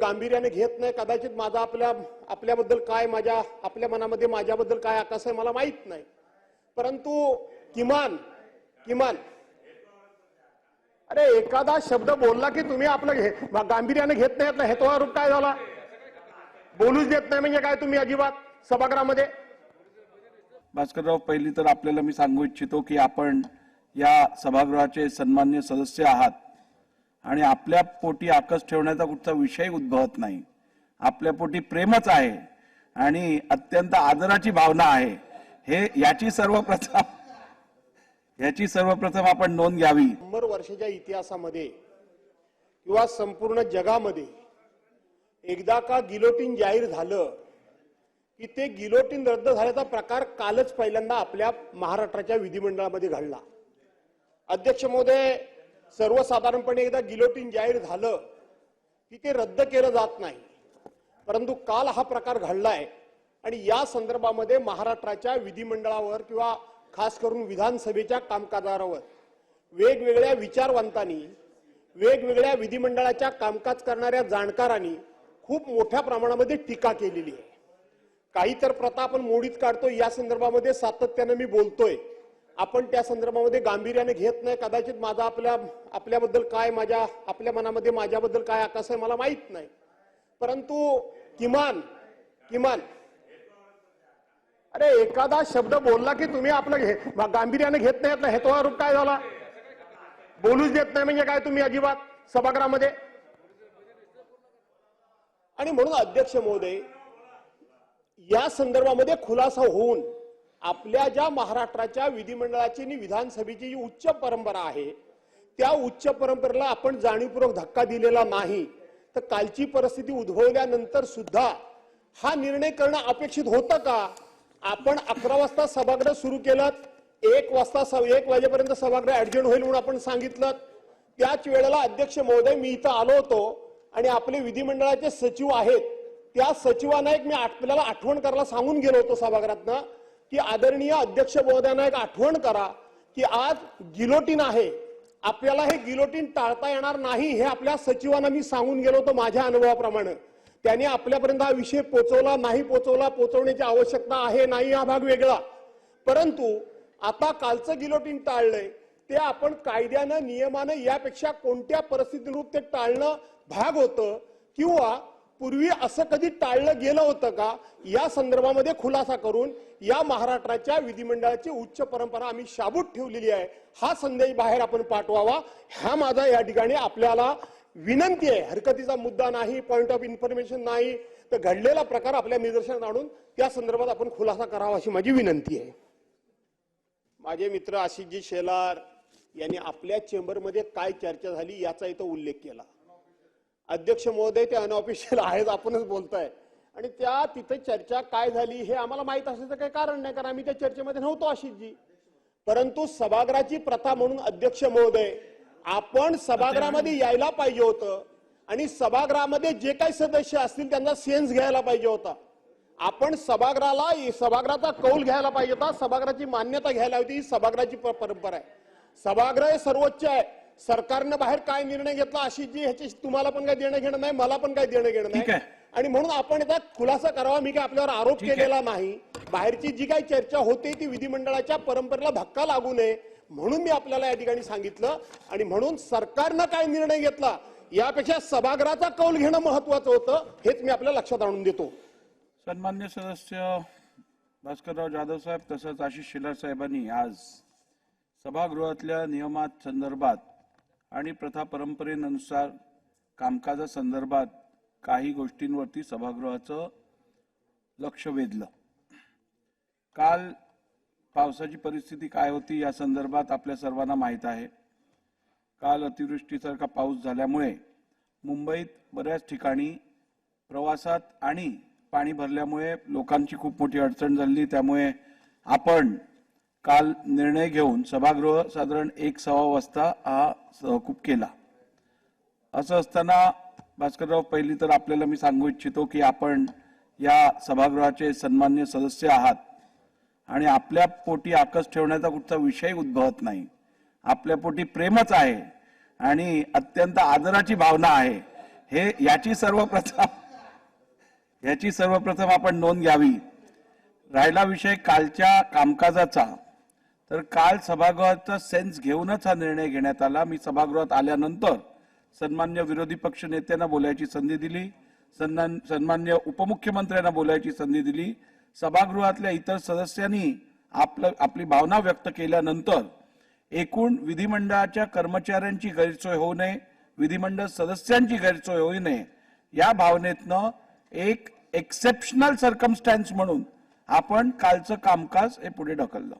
गांभीर्याने घेत नाही. कदाचित माझा आपल्या आपल्याबद्दल काय माझ्या आपल्या मनामध्ये माझ्याबद्दल काय आकाश आहे मला माहीत नाही. परंतु किमान किमान. अरे एखादा शब्द बोलला की तुम्ही आपलं घे गांभीर्याने घेत नाही यातला हेतुहा रूप काय झाला? बोलूच देत नाही म्हणजे काय तुम्ही अजिबात सभागृहामध्ये? भास्करराव पहिली तर आपल्याला मी सांगू इच्छितो की आपण या सभागृहाचे सन्मान्य सदस्य आहात. आणि आपल्या पोटी आकस ठेवण्याचा कुठचा विषय उद्भवत नाही. आपल्या पोटी प्रेमच आहे आणि अत्यंत आदराची भावना आहे. हे याची सर्वप्रथम याची सर्वप्रथम आपण नोंद घ्यावी. शंभर वर्षाच्या इतिहासामध्ये किंवा संपूर्ण जगामध्ये एकदा का गिलोटीन जाहीर झालं की ते गिलोटीन रद्द झाल्याचा प्रकार कालच पहिल्यांदा आपल्या महाराष्ट्राच्या विधिमंडळामध्ये घडला. अध्यक्ष महोदय सर्वसाधारणपणे एकदा गिलोटीन जाहीर झालं की ते रद्द केलं जात नाही. परंतु काल हा प्रकार घडलाय आणि या संदर्भामध्ये महाराष्ट्राच्या विधिमंडळावर किंवा खास करून विधानसभेच्या कामकाजावर वेगवेगळ्या विचारवंतांनी वेगवेगळ्या विधिमंडळाच्या कामकाज करणाऱ्या जाणकारांनी खूप मोठ्या प्रमाणामध्ये टीका केलेली आहे. काही तर प्रथा आपण मोडीत काढतो या संदर्भामध्ये सातत्यानं मी बोलतोय. आपण त्या संदर्भामध्ये गांभीर्याने घेत नाही कदाचित माझा आपल्या आपल्याबद्दल काय माझ्या आपल्या मनामध्ये माझ्याबद्दल काय आकाश आहे मला माहीत नाही. परंतु किमान किमान. अरे एखादा शब्द बोलला की तुम्ही आपलं घे गांभीर्याने घेत नाही आपला हेतवारूप रूप काय झाला? बोलूच देत नाही म्हणजे काय तुम्ही अजिबात सभागृहामध्ये? आणि म्हणून अध्यक्ष महोदय या संदर्भामध्ये खुलासा होऊन आपल्या ज्या महाराष्ट्राच्या विधिमंडळाची आणि विधानसभेची जी उच्च परंपरा आहे त्या उच्च परंपरेला आपण जाणीवपूर्वक धक्का दिलेला नाही. तर कालची परिस्थिती उद्भवल्यानंतर सुद्धा हा निर्णय करणं अपेक्षित होतं का? आपण अकरा वाजता सभागृह सुरू केलं एक वाजता स- एक वाजेपर्यंत सभागृह ऍडजस्ट होईल म्हणून आपण सांगितलं त्याच वेळेला अध्यक्ष महोदय मी इथं आलो होतो आणि आपले विधिमंडळाचे सचिव आहेत. त्या सचिवांना एक मी आपल्याला आठवण करायला सांगून गेलो होतो सभागृहातनं. की आदरणीय अध्यक्ष महोदयांना एक आठवण करा की आज गिलोटीन आहे. आपल्याला हे गिलोटीन टाळता येणार नाही हे आपल्या सचिवांना मी सांगून गेलो होतो माझ्या अनुभवाप्रमाणे. त्यांनी आपल्यापर्यंत हा विषय पोचवला नाही पोचवला पोचवण्याची आवश्यकता आहे नाही हा भाग वेगळा. परंतु आता कालचं गिलोटीन टाळलंय ते आपण कायद्यानं नियमानं यापेक्षा कोणत्या परिस्थितीरूप ते टाळणं भाग होतं किंवा पूर्वी असं कधी टाळलं गेलं होतं का? या संदर्भामध्ये खुलासा करून या महाराष्ट्राच्या विधिमंडळाची उच्च परंपरा आम्ही शाबूत ठेवलेली आहे. हा संदेश बाहेर आपण पाठवावा. हा माझा या ठिकाणी आपल्याला विनंती आहे. हरकतीचा मुद्दा नाही पॉइंट ऑफ इन्फॉर्मेशन नाही. तर घडलेला प्रकार आपल्या निदर्शनात आणून त्या संदर्भात आपण खुलासा करावा अशी माझी विनंती आहे. माझे मित्र आशिषजी शेलार यांनी आपल्या चेंबरमध्ये काय चर्चा झाली याचा इथं उल्लेख केला. अध्यक्ष महोदय ते अनऑफिशियल आहेत आपणच बोलताय. आणि त्या तिथे चर्चा काय झाली हे आम्हाला माहीत असायचं काही कारण नाही कारण आम्ही त्या चर्चेमध्ये नव्हतो आशिषजी. परंतु सभागृहाची प्रथा म्हणून अध्यक्ष महोदय आपण सभागृहामध्ये यायला पाहिजे होतं. आणि सभागृहामध्ये जे काही सदस्य असतील त्यांचा सेन्स घ्यायला पाहिजे होता. आपण सभागृहाला सभागृहाचा कौल घ्यायला पाहिजे होता. सभागृहाची मान्यता घ्यायला होती. ही सभागृहाची परंपरा आहे. सभागृह हे सर्वोच्च आहे. सरकारनं बाहेर काय निर्णय घेतला आशिषजी ह्याची तुम्हाला पण काही देणं घेणं नाही मला पण काही देणं घेणं ठीक नाही आहे. आणि म्हणून आपण याचा खुलासा करावा मी काय आपल्यावर आरोप ठीक आहे. केलेला नाही बाहेरची जी काही चर्चा होते ती विधिमंडळाच्या परंपरेला धक्का लागू नये म्हणून मी आपल्याला या ठिकाणी सांगितलं आणि म्हणून सरकारनं काय निर्णय घेतला यापेक्षा सभागृहाचा कौल घेणं महत्वाचं होतं हेच मी आपल्या लक्षात आणून देतो सन्मान्य सदस्य भास्करराव जाधव साहेब तसंच आशिष शेलार साहेबांनी आज सभागृहातल्या नियमात संदर्भात आणि प्रथा परंपरेनुसार कामकाजासंदर्भात काही गोष्टींवरती सभागृहाचं लक्ष वेधलं. काल पावसाची परिस्थिती काय होती या संदर्भात आपल्या सर्वांना माहीत आहे. काल अतिवृष्टीसारखा पाऊस झाल्यामुळे मुंबईत बऱ्याच ठिकाणी प्रवासात आणि पाणी भरल्यामुळे लोकांची खूप मोठी अडचण झाली. त्यामुळे आपण काल निर्णय घेऊन सभागृह साधारण एक सव्वा वाजता हा सहकूप केला. असं असताना भास्करराव पहिली तर आपल्याला मी सांगू इच्छितो की आपण या सभागृहाचे सन्मान्य सदस्य आहात आणि आपल्या पोटी आकस ठेवण्याचा कुठचा विषय उद्भवत नाही. आपल्या पोटी प्रेमच आहे आणि अत्यंत आदराची भावना आहे. हे याची सर्वप्रथम याची सर्वप्रथम आपण नोंद घ्यावी. राहिला विषय कालच्या कामकाजाचा. तर काल सभागृहाचा सेन्स घेऊनच हा निर्णय घेण्यात आला. मी सभागृहात आल्यानंतर सन्मान्य विरोधी पक्ष नेत्यांना बोलायची संधी दिली. सन्मान सन्मान्य उपमुख्यमंत्र्यांना बोलायची संधी दिली. सभागृहातल्या इतर सदस्यांनी आपलं आपली भावना व्यक्त केल्यानंतर एकूण विधिमंडळाच्या कर्मचाऱ्यांची गैरसोय होऊ नये विधिमंडळ सदस्यांची गैरसोय होऊ नये या भावनेतनं एक एक्सेप्शनल सर्कमस्टॅन्स म्हणून आपण कालचं कामकाज हे पुढे ढकललं.